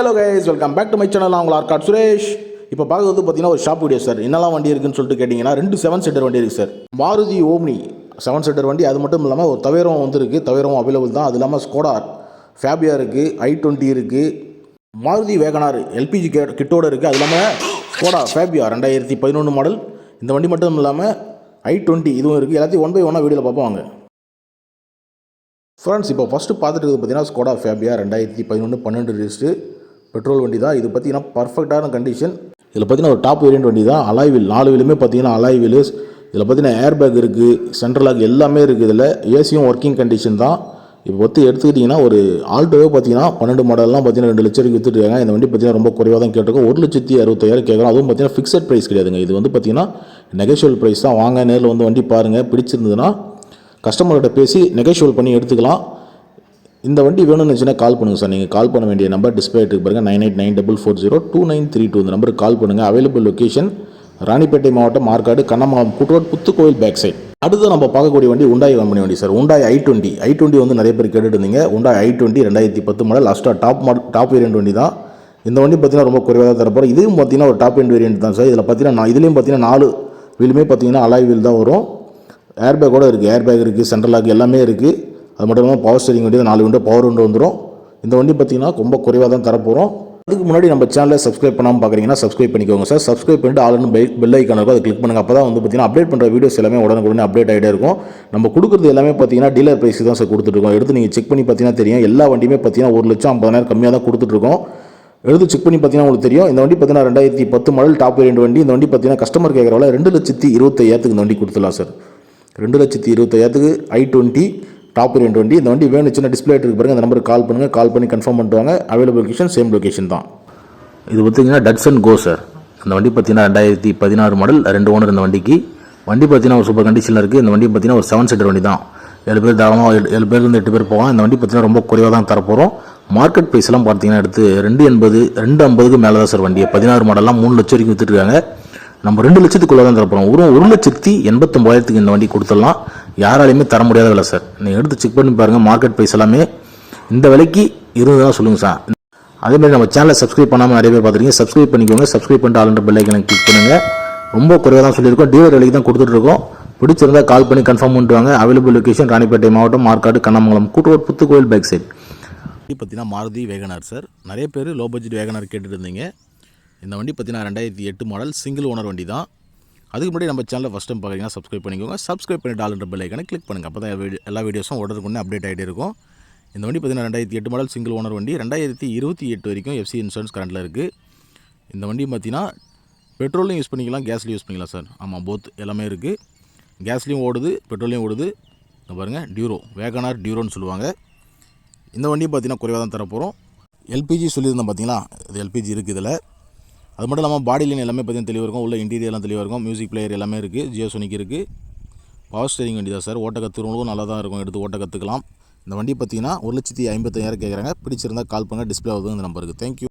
Hello guys welcome back to my channel உங்கள் ஆர்காட் சுரேஷ் இப்போ பார்க்குறது பார்த்தீங்கன்னா ஒரு ஷாப் வீடியோ சார் என்னெல்லாம் வண்டி இருக்குன்னு சொல்லிட்டு கேட்டிங்கன்னா ரெண்டு செவன் சீட்டர் வண்டி இருக்குது sir Maruti Omni seven seater வண்டி. அது மட்டும் இல்லாமல் ஒரு தவேரம் வந்துருக்கு. தவேரம் அவைலபிள் தான். அது இல்லாமல் ஸ்கோடார் ஃபேபியா இருக்குது ஐ டுவெண்ட்டி இருக்குது மாருதி வேகனார் எல்பிஜி கே கிட்டோட இருக்குது அது இல்லாமல் ஸ்கோடா ஃபேபியா ரெண்டாயிரத்தி பதினொன்று மாடல் இந்த வண்டி மட்டும் இல்லாமல் ஐ டுவெண்ட்டி இதுவும் இருக்குது எல்லாத்தையும் ஒன் பை ஒன்னாக வீடியோவில் பார்ப்போம் ஃப்ரெண்ட்ஸ் இப்போ ஃபஸ்ட்டு பார்த்துட்டு இருக்குது பார்த்தீங்கன்னா ஸ்கோடா ஃபேபியா ரெண்டாயிரத்தி பதினொன்று பன்னெண்டு ரிஜிஸ்ட்ரு பெட்ரோல் வண்டி தான் இது பார்த்தீங்கன்னா பர்ஃபெக்டான கண்டிஷன் இதில் பார்த்தீங்கன்னா ஒரு டாப் வேரியன்ட் வண்டி தான் அலாய்வில் நாலு வீலுமே பார்த்தீங்கன்னா அலாய் இதில் பார்த்தீங்கன்னா ஏர் பேக் இருக்குது சென்ட்ரல் லாக் எல்லாமே இருக்குது இதில் ஏசியும் ஒர்க்கிங் கண்டிஷன் தான். இப்போ பற்றி எடுத்துக்கிட்டிங்கன்னா ஒரு ஆல்டோவே பார்த்தீங்கன்னா பன்னெண்டு மாடல்லாம் பார்த்தீங்கன்னா ரெண்டு லட்சம் வித்துட்டு இந்த வண்டி பார்த்தீங்கன்னா ரொம்ப குறைவாக தான் கேட்டிருக்கோம். ஒரு லட்சத்தி அறுபத்தாயிரம் கேட்குறோம் அதுவும் பார்த்தீங்கன்னா ஃபிக்ஸட் ப்ரைஸ் கிடையாதுங்க. இது வந்து பார்த்தீங்கன்னா நெகோஷியல் ப்ரைஸ் தான். வாங்க நேரில் வந்து வண்டி பாருங்கள் பிடிச்சிருந்ததுன்னா கஸ்டமர்கிட்ட பேசி நெகோஷியல் பண்ணி எடுத்துக்கலாம். இந்த வண்டி வேணும்னு நினச்சினா கால் பண்ணுங்கள் சார் நீங்கள் கால் பண்ண வேண்டிய நம்பர் டிஸ்பிளே இருக்கு பாருங்கள் nine eight nine double four zero two nine three two இந்த நம்பருக்கு கால் பண்ணுங்கள் அவைலபிள் லொக்கேஷன் ராணிப்பேட்டை மாவட்டம் மார்க்காடு கண்ணமாவம் கூட்டுரோட் புத்துக்கோயில் பேக் சைட் அடுத்து நம்ம பார்க்கக்கூடிய வண்டி உண்டாய் கம்பெனி வண்டி சார் உண்டாய் ஐ டுவெண்ட்டி ஐ டுவெண்ட்டி வந்து நிறைய பேர் கேட்டுட்டு இருந்தீங்க. உண்டாய் ஐ டுவெண்ட்டி ரெண்டாயிரத்தி பத்து மாடல் லாஸ்ட்டாக டாப் மாடல் டாப் வேரியன்ட் வண்டி தான். இந்த வண்டி பார்த்தீங்கன்னா ரொம்ப குறைவாக தான் தரப்போம் இதுவும் பார்த்தீங்கன்னா ஒரு டாப் எண்ட் வேரியன்ட் தான் சார் இதில் பார்த்தீங்கன்னா நான் இதுலேயும் பார்த்தீங்கன்னா நாலு வீலுமே பார்த்தீங்கன்னா அலாய் வீல் தான் வரும். ஏர் பேக்கோட இருக்குது ஏர் பேக் இருக்குது சென்ட்ரல் லாக் எல்லாமே இருக்குது அது மட்டும் இல்லாமல் பவர் ஸ்டேரிங் வண்டி நாலு விண்டோ பவர் விண்டோ வந்துடும் இந்த வண்டி பார்த்திங்கன்னா ரொம்ப குறைவாக தான் தரப்போகிறோம் அதுக்கு முன்னாடி நம்ம சேனலில் சப்ஸ்கிரைப் பண்ணாமல் பார்க்குறீங்கன்னா சப்ஸ்கிரைப் பண்ணிக்கோங்க சார். சப்ஸ்கிரைப் பண்ணிட்டு ஆளுன்னு பெல் பெல் ஐக்கான் இருக்கும். அதை கிளிக் பண்ணுங்கள் அப்போ தான் வந்து பார்த்தீங்கன்னா அப்டேட் பண்ணுற வீடியோஸ் எல்லாமே உடனுக்குடனே அப்டேட் ஆகிட்டே இருக்கும். நம்ம கொடுக்குறது எல்லாமே பார்த்தீங்கன்னா டீலர் ப்ரைஸ் தான் சார் கொடுத்துட்ருக்கோம் எடுத்து நீங்கள் செக் பண்ணி பார்த்தீங்கன்னா தெரியும். எல்லா வண்டியுமே பார்த்தீங்கன்னா ஒரு லட்சம் ஐம்பதாயிரம் கம்மியாக தான் கொடுத்துட்ருக்கோம் எடுத்து செக் பண்ணி பார்த்தீங்கன்னா உங்களுக்கு தெரியும். இந்த வண்டி பார்த்தீங்கன்னா ரெண்டாயிரத்தி பத்து மாடல் டாப் ரெண்டு வண்டி. இந்த வண்டி பார்த்தீங்கன்னா கஸ்டமர் கேட்குறவள ரெண்டு லட்சத்தி இருபத்தையாயிரத்துக்கு இந்த வண்டி கொடுத்துடலாம் சார். ரெண்டு லட்சத்தி இருபத்தையாயிரத்துக்கு ஐ டுவெண்ட்டி டாப் ரெண்டு வண்டி இந்த வண்டி வேணும் சின்ன டிஸ்பிளே இருக்கு பாருங்கள் அந்த நம்பருக்கு கால் பண்ணுங்கள் கால் பண்ணி கன்ஃபார்ம் பண்ணுவாங்க அவைலபிள் லொக்கேஷன் சேம் லொக்கேஷன் தான். இது பார்த்தீங்கன்னா டட்சன் கோ சார் இந்த வண்டி பார்த்தீங்கன்னா ரெண்டாயிரத்தி பதினாறு மாடல் ரெண்டு ஓனர் இந்த வண்டிக்கு. வண்டி பார்த்தீங்கன்னா ஒரு சூப்பர் கண்டிஷனில் இருக்குது இந்த வண்டி பார்த்தீங்கன்னா ஒரு செவன் சீட்டர் வண்டி தான். ஏழு பேர் தாராளமாக ஏழு- பேர்லேருந்து எட்டு பேர் போகலாம். இந்த வண்டி பார்த்தீங்கன்னா ரொம்ப குறைவாக தான் தரப்போகிறோம் மார்க்கெட் ப்ரைஸ்லாம் பார்த்தீங்கன்னா எடுத்து ரெண்டு எண்பது ரெண்டு ஐம்பதுக்கு மேலே தான் சார் வண்டி பதினாறு மாடல்லாம் மூணு லட்சம் வரைக்கும் வித்துட்ருக்காங்க நம்ம ரெண்டு லட்சத்துக்குள்ளே தான் தரப்போகிறோம் ஒரு ஒரு லட்சத்தி எண்பத்தொம்பதாயிரத்துக்கு இந்த வண்டி கொடுத்துடலாம். யாராலையுமே தர முடியாத விலை சார். நீங்கள் எடுத்து செக் பண்ணி பாருங்கள் மார்க்கெட் ப்ரைஸ் எல்லாமே இந்த விலைக்கு இருந்ததுன்னா சொல்லுங்கள் சார். அதே மாதிரி நம்ம சேனலை சப்ஸ்கிரைப் பண்ணாமல் நிறைய பேர் பார்த்துருக்கீங்க சப்ஸ்கிரைப் பண்ணிக்கோங்க சப்ஸ்கிரைப் பண்ணிட்டு ஆளுன்ற பெல் கிளிக் பண்ணுங்கள் ரொம்ப குறைவாக தான் சொல்லியிருக்கோம். டீலர் விலைக்கு தான் கொடுத்துட்ருக்கோம். பிடிச்சிருந்தா கால் பண்ணி கன்ஃபார்ம் பண்ணிட்டு வாங்க. அவைலபிள் லொக்கேஷன் ராணிப்பேட்டை மாவட்டம் மார்க்காடு கண்ணமங்கலம் கூட்டுவோர் புத்துக்கோயில் பேக் சைட் வண்டி பார்த்தீங்கன்னா மாருதி வேகனார் சார். நிறைய பேர் லோ பட்ஜெட் வேகனார் கேட்டுட்டு இருந்தீங்க. இந்த வண்டி பார்த்தீங்கன்னா ரெண்டாயிரத்தி எட்டு மாடல் சிங்கிள் ஓனர் வண்டி தான். அதுக்கு முன்னாடி நம்ம சேனலில் ஃபஸ்ட் டைம் பார்க்குறீங்கன்னா சப்ஸ்கிரைப் பண்ணிக்கோங்க. சப்ஸ்கிரைப் பண்ணி டாலர் பெல் ஐக்கனை கிளிக் பண்ணுங்கள் அப்போ தான் எல்லா வீடியோஸும் உடனுக்குடனே அப்டேட் ஆகிட்டே இருக்கும். இந்த வண்டி பார்த்தீங்கன்னா ரெண்டாயிரத்தி எட்டு மாடல் சிங்கிள் ஓனர் வண்டி. ரெண்டாயிரத்தி இருபத்தி எட்டு வரைக்கும் எஃப்சி இன்சூரன்ஸ் கரண்ட்டில் இருக்குது இந்த வண்டி பார்த்தீங்கன்னா பெட்ரோலையும் யூஸ் பண்ணிக்கலாம் கேஸ்லையும் யூஸ் பண்ணிக்கலாம் சார் ஆமாம் போத் எல்லாமே இருக்குது கேஸ்லேயும் ஓடுது பெட்ரோலையும் ஓடுது. இங்க பாருங்கள் டியூரோ வேகனார் டியூரோன்னு சொல்லுவாங்க. இந்த வண்டியும் பார்த்தீங்கன்னா குறைவாக தான் தரப்போகிறோம் எல்பிஜி சொல்லியிருந்தோம் பார்த்தீங்களா இது எல்பிஜி இருக்குது இதில். அது மட்டும் இல்லாமல் பாடி லைன் எல்லாமே பார்த்தீங்கன்னா தெளிவாக இருக்கும். உள்ள இன்டீரியர்லாம் தெளிவாக இருக்கும். மியூசிக் பிளேயர் எல்லாமே இருக்குது ஜியோ சோனிக் இருக்குது பவர் ஸ்டேரிங் வண்டி தான் சார் ஓட்ட கற்றுக்கிறவங்களுக்கும் நல்லா தான் இருக்கும். எடுத்து ஓட்ட கற்றுக்கலாம் இந்த வண்டி பார்த்தீங்கன்னா ஒரு லட்சத்தி ஐம்பத்தாயிரம் கேட்குறாங்க பிடிச்சிருந்தால் கால் பண்ணுங்கள் டிஸ்பிளே ஆகுது இந்த நம்பருக்கு தேங்க்யூ